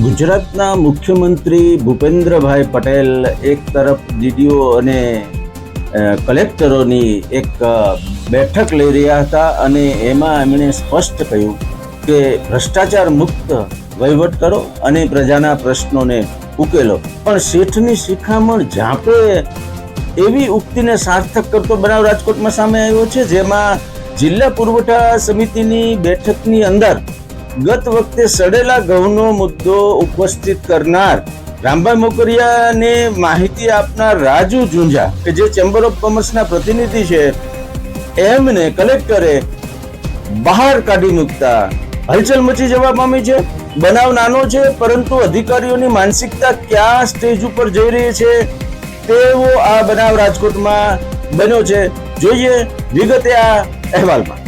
ગુજરાતના મુખ્યમંત્રી ભૂપેન્દ્રભાઈ પટેલ એક તરફ ડીડીઓ અને કલેક્ટરોની એક બેઠક લઈ રહ્યા હતા અને એમાં એમણે સ્પષ્ટ કહ્યું કે ભ્રષ્ટાચાર મુક્ત વહીવટ કરો અને પ્રજાના પ્રશ્નોને ઉકેલો. પણ શેઠની શિખામણ ઝાંપે એવી ઉક્તિને સાર્થક કરતો બનાવ રાજકોટમાં સામે આવ્યો છે, જેમાં જિલ્લા પુરવઠા સમિતિની બેઠકની અંદર ગત વખતે સડેલા ઘઉંનો મુદ્દો ઉપસ્થિત કરનાર રામભાઈ મોકરિયાને માહિતી આપનાર રાજુ ઝુંઝા, કે જે ચેમ્બર ઓફ કોમર્સના પ્રતિનિધિ છે, એમને કલેક્ટરે બહાર કાઢી મૂકતા. હલચલ મચી જવા પામી છે, બનાવ નાનો છે, પરંતુ અધિકારીઓની માનસિકતા કયા સ્ટેજ ઉપર જઈ રહી છે, તેવો આ બનાવ રાજકોટમાં બન્યો છે. જોઈએ વિગતે આ અહેવાલમાં.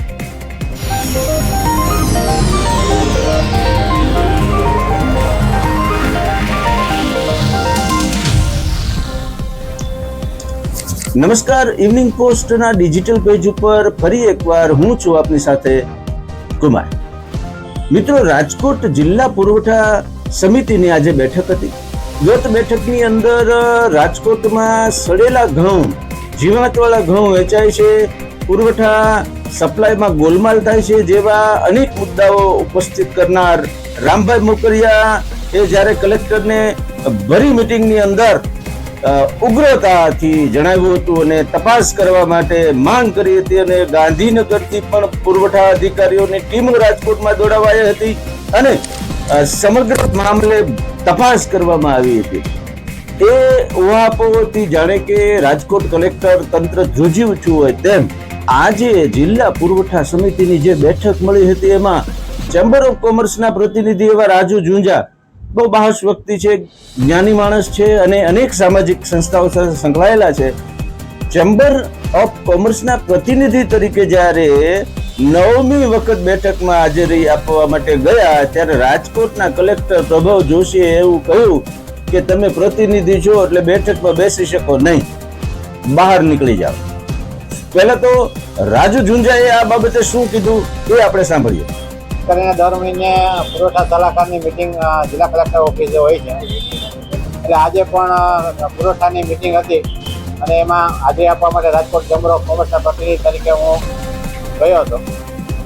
નમસ્કાર ઇવનિંગ પોસ્ટના ડિજિટલ પેજ ઉપર ફરી એકવાર હું છું આપની સાથે કુમાર. મિત્રો, રાજકોટ જિલ્લા પુરવઠા સમિતિની આજે બેઠક હતી. ગત બેઠકની અંદર રાજકોટમાં સડેલા ઘઉં, જીવાતવાળા ઘઉં વેચાય છે. પુરવઠા સપ્લાયમાં ગોલમાલ થાય છે જેવા અનેક મુદ્દાઓ ઉપસ્થિત કરનાર રામભાઈ મોકરિયા એ જ્યારે કલેક્ટરને ભરી મિટિંગની અંદર ઉગ્રતાથી જણાવ્યું હતું અને તપાસ કરવા માટે માંગ કરી હતી અને ગાંધીનગરથી પણ પુરવઠા અધિકારીઓની ટીમો રાજકોટમાં દોડાવાઈ હતી અને સમગ્ર મામલે તપાસ કરવામાં આવી હતી. એ ઉહાપોથી જાણે કે રાજકોટ કલેક્ટર તંત્ર ધ્રુજી ઉઠ્યું હોય તેમ આજે જિલ્લા પુરવઠા સમિતિની જે બેઠક મળી હતી એમાં ચેમ્બર ઓફ કોમર્સના પ્રતિનિધિ એવા રાજુ ઝુંઝા બહુ બાહસ વ્યક્તિ છે, જ્ઞાની માણસ છે અને અનેક સામાજિક સંસ્થાઓ સાથે સંકળાયેલા છે. ચેમ્બર ઓફ કોમર્સના પ્રતિનિધિ તરીકે જ્યારે નવમી વખત બેઠકમાં હાજરી આપવા માટે ગયા, ત્યારે રાજકોટના કલેક્ટર પ્રભવ જોશીએ એવું કહ્યું કે તમે પ્રતિનિધિ છો એટલે બેઠકમાં બેસી શકો નહીં. બહાર નીકળી જાઓ. પહેલા તો રાજુ ઝુંઝાએ આ બાબતે શું કીધું એ આપણે સાંભળીએ. કરીને દર મહિને પુરવઠા સલાહકારની મિટિંગ જિલ્લા કલેક્ટર ઓફિસે હોય છે. એટલે આજે પણ પુરવઠાની મિટિંગ હતી અને એમાં હાજરી આપવા માટે રાજકોટ ચેમ્બર ઓફ કોમર્સના પ્રતિનિધિ તરીકે હું ગયો હતો.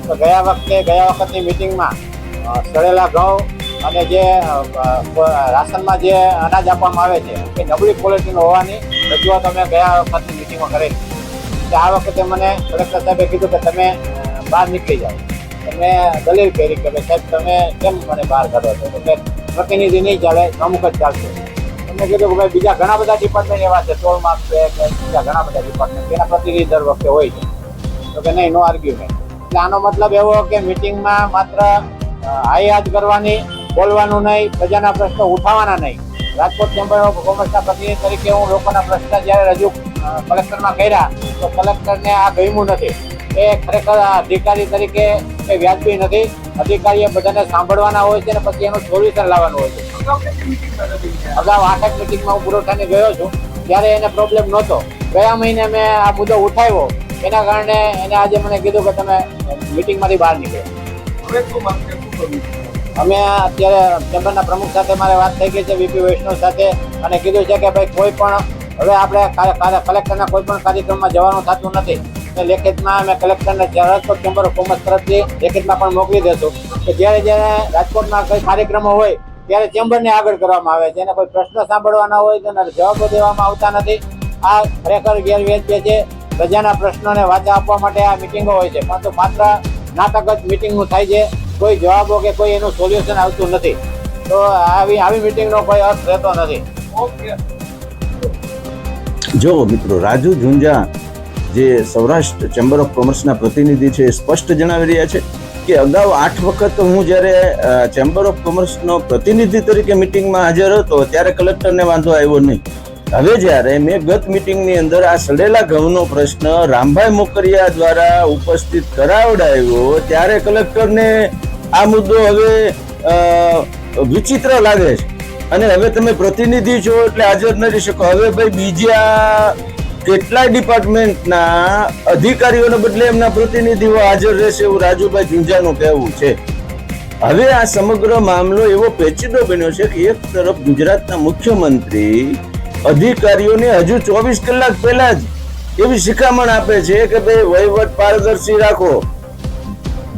તો ગયા વખતે, ગયા વખતની મિટિંગમાં સડેલા ઘઉં અને જે રાશનમાં જે અનાજ આપવામાં આવે છે, એ નબળી ક્વોલિટીનું હોવાની રજૂઆત અમે ગયા વખતની મિટિંગમાં કરેલી. આ વખતે મને કલેક્ટર સાહેબે કીધું કે તમે બહાર નીકળી જાઓ. તો મેં દલીલ કરી કે સાહેબ, તમે કેમ મને બહાર કાઢો છો? કે પ્રતિનિધિ નહીં ચાલે અમુક જ ચાલશે તમે કીધું કે ભાઈ બીજા ઘણા બધા ડિપાર્ટમેન્ટ એવા છે ટોલ માર્ક છે, કે બીજા ઘણા બધા ડિપાર્ટમેન્ટ એના પ્રતિનિધિ દર વખતે હોય છે. તો કે નહીં, નો આર્ગ્યુમેન્ટ એટલે આનો મતલબ એવો કે મિટિંગમાં માત્ર હાઈ હાથ કરવાની, બોલવાનું નહીં, પ્રજાના પ્રશ્નો ઉઠાવવાના નહીં. રાજકોટ ચેમ્બર ઓફ કોમર્સના પ્રતિનિધિ તરીકે હું લોકોના પ્રશ્ન જ્યારે રજૂ કલેક્ટરમાં કર્યા, તો કલેક્ટરને આ ગમ્યું નથી. એ ખરેખર અધિકારી તરીકે એ વ્યાજબી નથી. અધિકારીએ બધાને સાંભળવાના હોય છે અને પછી એનું સોલ્યુશન લાવવાનું હોય છે. અગાઉ આઠક મિટિંગમાં હું પુરવઠાને ગયો છું. ત્યારે એને પ્રોબ્લેમ નહોતો. ગયા મહિને મેં આ મુદ્દો ઉઠાવ્યો. એના કારણે એને આજે મને કીધું કે તમે મિટિંગમાંથી બહાર નીકળો. અમે અત્યારે ચેમ્બરના પ્રમુખ સાથે મારે વાત થઈ ગઈ છે વીપી વૈષ્ણવ સાથે અને કીધું છે કે ભાઈ કોઈ પણ હવે આપણે કલેક્ટરના કોઈ પણ કાર્યક્રમમાં જવાનું થતું નથી. લેખિતમાં અમે કલેક્ટરને રાજકોટ ચેમ્બર ઓફ કોમર્સ તરફથી લેખિતમાં પણ મોકલી દેશું. કે જ્યારે જ્યારે રાજકોટમાં કોઈ કાર્યક્રમો હોય, ત્યારે ચેમ્બરને આગળ કરવામાં આવે છે. અને કોઈ પ્રશ્ન સાંભળવાના હોય તો જવાબો દેવામાં આવતા નથી. આ ખરેખર ગેરવ્યાજબી છે. પ્રજાના પ્રશ્નોને વાચા આપવા માટે આ મિટિંગો હોય છે. પરંતુ માત્ર નાટક જ મિટિંગનું થાય છે. કોઈ જવાબો કે કોઈ એનું સોલ્યુશન આવતું નથી. તો આવી આવી મિટિંગનો કોઈ અર્થ રહેતો નથી. જો મિત્રો રાજુ ઝુંઝા જે સૌરાષ્ટ્ર ચેમ્બર ઓફ કોમર્સના પ્રતિનિધિ છે એ સ્પષ્ટ જણાવી રહ્યા છે કે અગાઉ આઠ વખત હું જ્યારે ચેમ્બર ઓફ કોમર્સનો પ્રતિનિધિ તરીકે મિટિંગમાં હાજર હતો ત્યારે કલેક્ટરને વાંધો આવ્યો નહીં. હવે જ્યારે મેં ગત મિટિંગની અંદર આ સડેલા ઘઉંનો પ્રશ્ન રામભાઈ મોકરિયા દ્વારા ઉપસ્થિત કરાવડાવ્યો, ત્યારે કલેક્ટરને આ મુદ્દો હવે વિચિત્ર લાગે છે. અને હવે તમે પ્રતિનિધિ છો એટલે હાજર ન રહી શકો. હવે ભાઈ બીજા કેટલાય ડિપાર્ટમેન્ટના અધિકારીઓને બદલે એમના પ્રતિનિધિઓ હાજર રહેશે એવું રાજુભાઈ ઝુંઝાનું કહેવું છે. હવે આ સમગ્ર મામલો એવો પેચીદો બન્યો છે કે એક તરફ ગુજરાતના મુખ્યમંત્રી અધિકારીઓને હજુ ચોવીસ કલાક પહેલા જ એવી શિખામણ આપે છે કે ભાઈ વહીવટ પારદર્શી રાખો.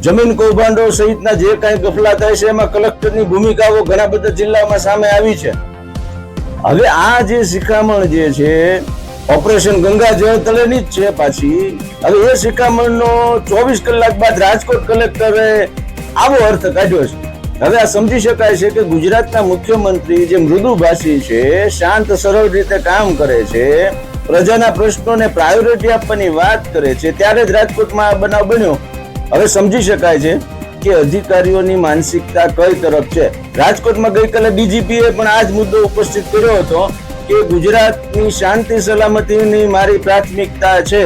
જમીન કૌભાંડો સહિતના જે કાંઈ ગફલા થાય છે એમાં કલેક્ટરની ભૂમિકાઓ ઘણા બધા જિલ્લામાં સામે આવી છે. હવે આ જે શિખામણ જે છે ઓપરેશન ગંગા જળતળેની જ છે પાછી. હવે એ શિખામણનો ચોવીસ કલાક બાદ રાજકોટ કલેક્ટરે આવો અર્થ કાઢ્યો છે. હવે આ સમજી શકાય છે કે ગુજરાતના મુખ્યમંત્રી જે મૃદુભાષી છે, શાંત સરળ રીતે કામ કરે છે, પ્રજાના પ્રશ્નોને પ્રાયોરિટી આપવાની વાત કરે છે, ત્યારે જ રાજકોટમાં આ બનાવ બન્યો. હવે સમજી શકાય છે કે અધિકારીઓની માનસિકતા કઈ તરફ છે. રાજકોટમાં ગઈકાલે ડીજીપીએ પણ આ જ મુદ્દો ઉપસ્થિત કર્યો હતો. કે ગુજરાતની શાંતિ સલામતીની મારી પ્રાથમિકતા છે.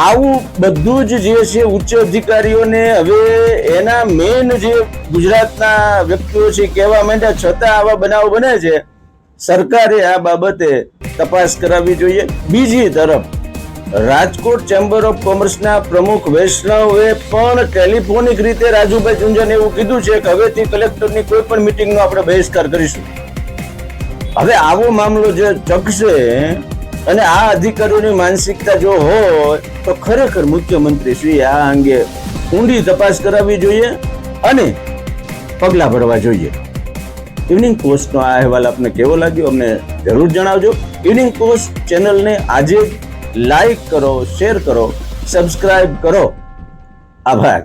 આવું બધું જ જે છે ઉચ્ચ અધિકારીઓને હવે એના મેન જે ગુજરાતના વ્યક્તિઓ છે કહેવા માંડ્યા છતાં આવા બનાવ બને છે. સરકારે આ બાબતે તપાસ કરાવવી જોઈએ. બીજી તરફ, રાજકોટ ચેમ્બર ઓફ કોમર્સના પ્રમુખ વૈષ્ણવે પણ ટેલિફોનિક રીતે રાજુભાઈ ચુંજન એવું કીધું છે કે હવેથી કલેક્ટરની કોઈ પણ મિટિંગનો આપણે બહિષ્કાર કરીશું. હવે આવો મામલો જે ચકશે અને આ અધિકારીઓની માનસિકતા જો હોય તો ખરેખર મુખ્યમંત્રી શ્રી આ અંગે ઊંડી તપાસ કરાવવી જોઈએ અને પગલાં ભરવા જોઈએ. ઇવનિંગ પોસ્ટનો આ અહેવાલ આપને કેવો લાગ્યો અમને જરૂર જણાવજો. ઇવનિંગ પોસ્ટ ચેનલને આજે લાઈક કરો, શેર કરો સબસ્ક્રાઈબ કરો. આભાર.